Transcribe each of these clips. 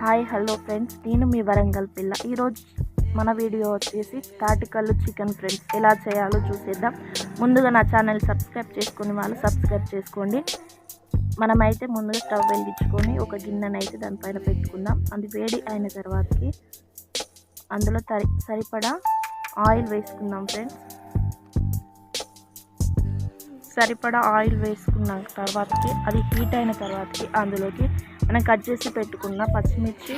Hi hello friends. నేను మీ వరంగల్ పిల్ల. ఈరోజు మన వీడియో వచ్చేసి తాటికల్లు చికెన్ ఫ్రెండ్స్. ఎలా చేయాలో చూసేద్దాం. ముందుగా నా ఛానల్ సబ్స్క్రైబ్ చేసుకుని వాళ్ళు సబ్స్క్రైబ్ చేసుకోండి. మనమైతే ముందుగా స్టవ్ వెలిగించుకొని ఒక గిన్నెనైతే దానిపైన పెట్టుకుందాం. అది వేడి అయిన తర్వాతకి అందులో తరి సరిపడా ఆయిల్ వేసుకుందాం ఫ్రెండ్స్. సరిపడా ఆయిల్ వేసుకున్న తర్వాతకి అది హీట్ అయిన తర్వాతకి అందులోకి మనం కట్ చేసి పెట్టుకున్న పచ్చిమిర్చి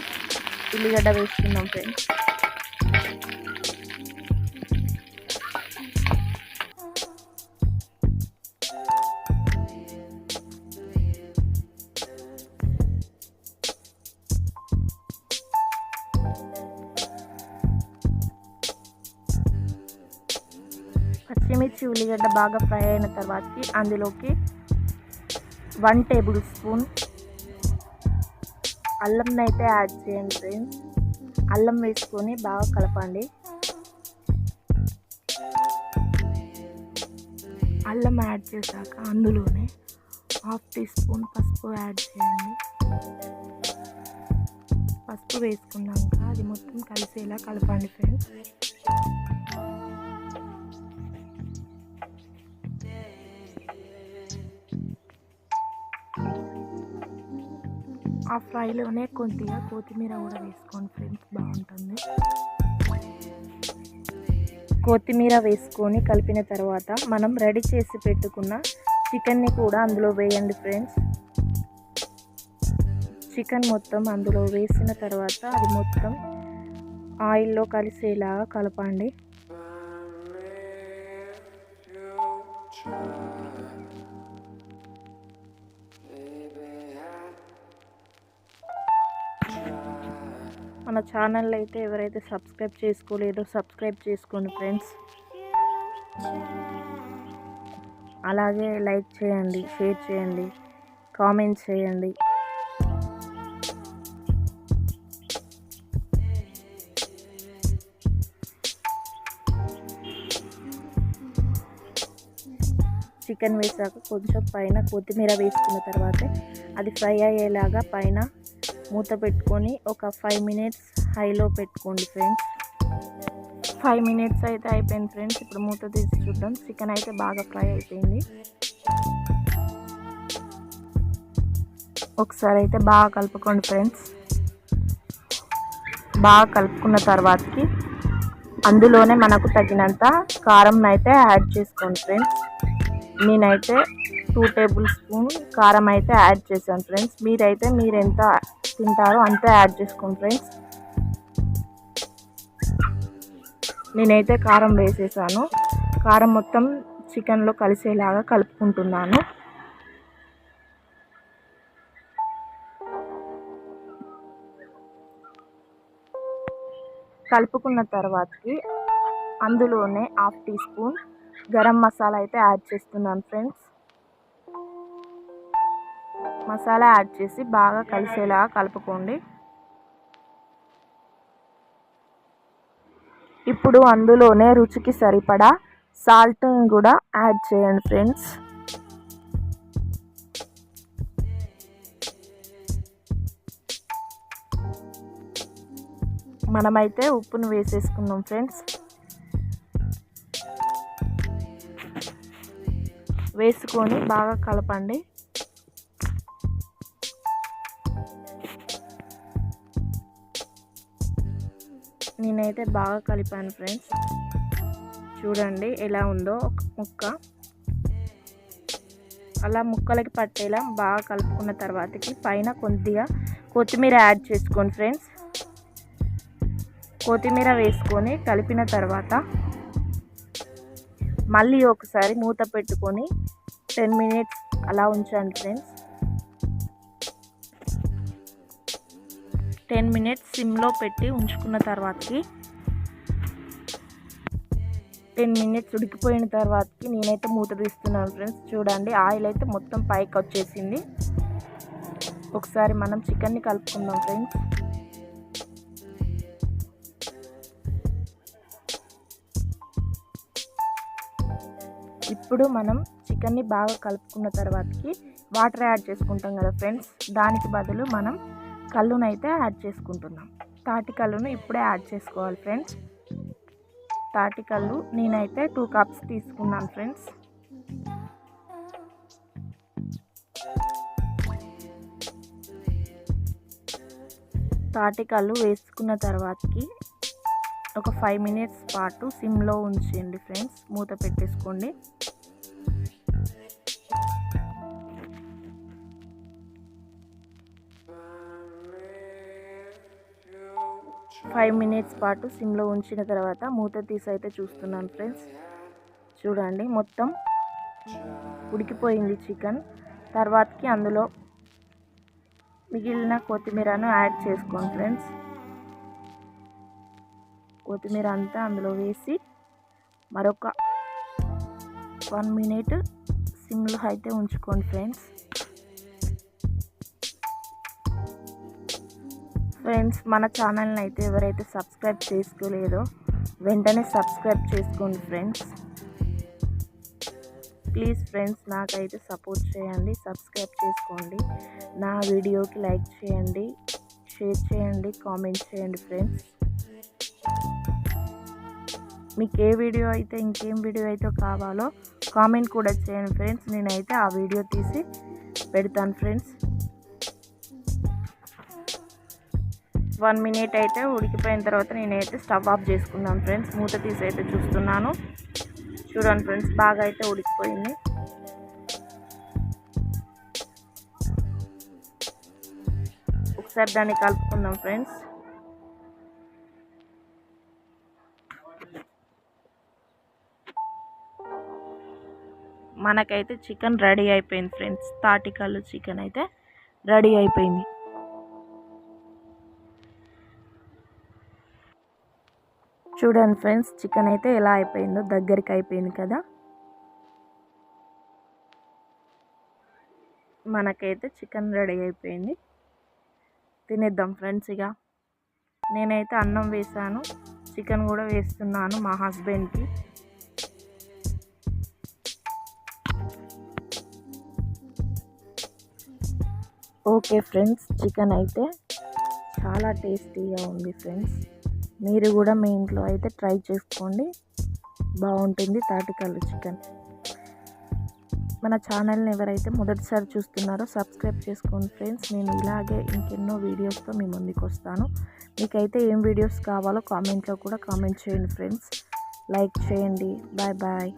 ఉల్లిగడ్డ వేసుకుందాం ఫ్రెండ్స్ పచ్చిమిర్చి ఉల్లిగడ్డ బాగా ఫ్రై అయిన తర్వాతకి అందులోకి వన్ టేబుల్ స్పూన్ అల్లం అయితే యాడ్ చేయండి ఫ్రెండ్స్. అల్లం వేసుకొని బాగా కలపండి. అల్లం యాడ్ చేశాక అందులోనే హాఫ్ టీ స్పూన్ పసుపు యాడ్ చేయండి. పసుపు వేసుకున్నాక అది మొత్తం కలిసేలా కలపండి ఫ్రెండ్స్. ఆ ఫ్రైలోనే కొద్దిగా కొత్తిమీర కూడా వేసుకోండి ఫ్రెండ్స్ బాగుంటుంది. కొత్తిమీర వేసుకొని కలిపిన తర్వాత మనం రెడీ చేసి పెట్టుకున్న చికెన్ని కూడా అందులో వేయండి ఫ్రెండ్స్. చికెన్ మొత్తం అందులో వేసిన తర్వాత అది మొత్తం ఆయిల్లో కలిసేలాగా కలపండి. మన ఛానల్ అయితే ఎవరైతే సబ్స్క్రైబ్ చేసుకోలేదో సబ్స్క్రైబ్ చేసుకోండి ఫ్రెండ్స్. అలాగే లైక్ చేయండి షేర్ చేయండి కామెంట్ చేయండి. చికెన్ వేసాక కొంచెం పైన కొత్తిమీర వేసుకున్న తర్వాత అది ఫ్రై అయ్యేలాగా పైన మూత పెట్టుకొని ఒక ఫైవ్ మినిట్స్ హైలో పెట్టుకోండి ఫ్రెండ్స్ ఫైవ్ మినిట్స్ అయితే అయిపోయింది ఫ్రెండ్స్ ఇప్పుడు మూత తీసి చూద్దాం. చికెన్ అయితే బాగా ఫ్రై అయిపోయింది. ఒకసారి అయితే బాగా కలుపుకోండి ఫ్రెండ్స్ బాగా కలుపుకున్న తర్వాతకి అందులోనే మనకు తగినంత కారం అయితే యాడ్ చేసుకోండి ఫ్రెండ్స్ నేనైతే టూ టేబుల్ స్పూన్ కారం అయితే యాడ్ చేశాను ఫ్రెండ్స్ మీరైతే మీరు ఎంత తింటారో అంతే యాడ్ చేసుకోండి ఫ్రెండ్స్. నేనైతే కారం వేసేసాను. కారం మొత్తం చికెన్లో కలిసేలాగా కలుపుకుంటున్నాను. కలుపుకున్న తర్వాతకి అందులోనే half teaspoon garam masala అయితే యాడ్ చేస్తున్నాను ఫ్రెండ్స్. మసాలా యాడ్ చేసి బాగా కలిసేలా కలుపుకోండి. ఇప్పుడు అందులోనే రుచికి సరిపడా సాల్ట్ని కూడా యాడ్ చేయండి ఫ్రెండ్స్. మనమైతే ఉప్పును వేసేసుకుందాం ఫ్రెండ్స్. వేసుకొని బాగా కలపండి. నేనైతే బాగా కలిపాను ఫ్రెండ్స్. చూడండి ఎలా ఉందో ఒక ముక్క. అలా ముక్కలకి పట్టేలా బాగా కలుపుకున్న తర్వాతకి పైన కొద్దిగా కొత్తిమీర యాడ్ చేసుకోండి ఫ్రెండ్స్. కొత్తిమీర వేసుకొని కలిపిన తర్వాత మళ్ళీ ఒకసారి మూత పెట్టుకొని టెన్ మినిట్స్ అలా ఉంచండి ఫ్రెండ్స్. టెన్ మినిట్స్ సిమ్లో పెట్టి ఉంచుకున్న తర్వాతకి టెన్ మినిట్స్ ఉడికిపోయిన తర్వాతకి నేనైతే మూత తీస్తున్నాను ఫ్రెండ్స్. చూడండి ఆయిల్ అయితే మొత్తం పైకి వచ్చేసింది. ఒకసారి మనం చికెన్ని కలుపుకుందాం ఫ్రెండ్స్. ఇప్పుడు మనం చికెన్ని బాగా కలుపుకున్న తర్వాతకి వాటర్ యాడ్ చేసుకుంటాం కదా ఫ్రెండ్స్. దానికి బదులు మనం కళ్ళునైతే యాడ్ చేసుకుంటున్నాం. తాటి కళ్ళును ఇప్పుడే యాడ్ చేసుకోవాలి ఫ్రెండ్స్. తాటి కళ్ళు నేనైతే టూ కప్స్ తీసుకున్నాను ఫ్రెండ్స్. తాటి కళ్ళు వేసుకున్న తర్వాతకి ఒక ఫైవ్ మినిట్స్ పాటు సిమ్లో ఉంచండి ఫ్రెండ్స్. మూత పెట్టేసుకోండి. ఫైవ్ మినిట్స్ పాటు సిమ్లో ఉంచిన తర్వాత మూత తీసి అయితే చూస్తున్నాను ఫ్రెండ్స్. చూడండి మొత్తం ఉడికిపోయింది చికెన్. తర్వాతకి అందులో మిగిలిన కొత్తిమీరను యాడ్ చేసుకోండి ఫ్రెండ్స్. కొత్తిమీర అంతా అందులో వేసి మరొక వన్ మినిట్ సిమ్లో అయితే ఉంచుకోండి ఫ్రెండ్స్. ఫ్రెండ్స్ మన ఛానల్ని అయితే ఎవరైతే సబ్స్క్రైబ్ చేసుకోలేదో వెంటనే సబ్స్క్రైబ్ చేసుకోండి ఫ్రెండ్స్. ప్లీజ్ ఫ్రెండ్స్ నాకైతే సపోర్ట్ చేయండి సబ్స్క్రైబ్ చేసుకోండి. నా వీడియోకి లైక్ చేయండి షేర్ చేయండి కామెంట్ చేయండి ఫ్రెండ్స్. మీకు ఏ వీడియో అయితే ఇంకేం వీడియో అయితే కావాలో కామెంట్ కూడా చేయండి ఫ్రెండ్స్. నేనైతే ఆ వీడియో తీసి పెడతాను ఫ్రెండ్స్. వన్ మినిట్ అయితే ఉడికిపోయిన తర్వాత నేనైతే స్టవ్ ఆఫ్ చేసుకున్నాను ఫ్రెండ్స్. మూత తీసి అయితే చూస్తున్నాను. చూడండి ఫ్రెండ్స్ బాగా అయితే ఉడికిపోయింది. ఒకసారి దాన్ని కలుపుకుందాం ఫ్రెండ్స్. మనకైతే చికెన్ రెడీ అయిపోయింది ఫ్రెండ్స్. తాటికల్లు చికెన్ అయితే రెడీ అయిపోయింది. చూడండి ఫ్రెండ్స్ చికెన్ అయితే ఎలా అయిపోయిందో దగ్గరికి అయిపోయింది కదా. మనకైతే చికెన్ రెడీ అయిపోయింది. తినేద్దాం ఫ్రెండ్స్ ఇక. నేనైతే అన్నం వేసాను చికెన్ కూడా వేస్తున్నాను మా హస్బెండ్కి. ఓకే ఫ్రెండ్స్ చికెన్ అయితే చాలా టేస్టీగా ఉంది ఫ్రెండ్స్. మీరు కూడా మీ ఇంట్లో అయితే ట్రై చేసుకోండి. బాగుంటుంది తాటికల్లు చికెన్. మన ఛానల్ని ఎవరైతే మొదటిసారి చూస్తున్నారో సబ్స్క్రైబ్ చేసుకోండి ఫ్రెండ్స్. నేను ఇలాగే ఇంకెన్నో వీడియోస్తో మీ ముందుకు వస్తాను. మీకైతే ఏం వీడియోస్ కావాలో కామెంట్లో కూడా కామెంట్ చేయండి ఫ్రెండ్స్. లైక్ చేయండి. Bye bye.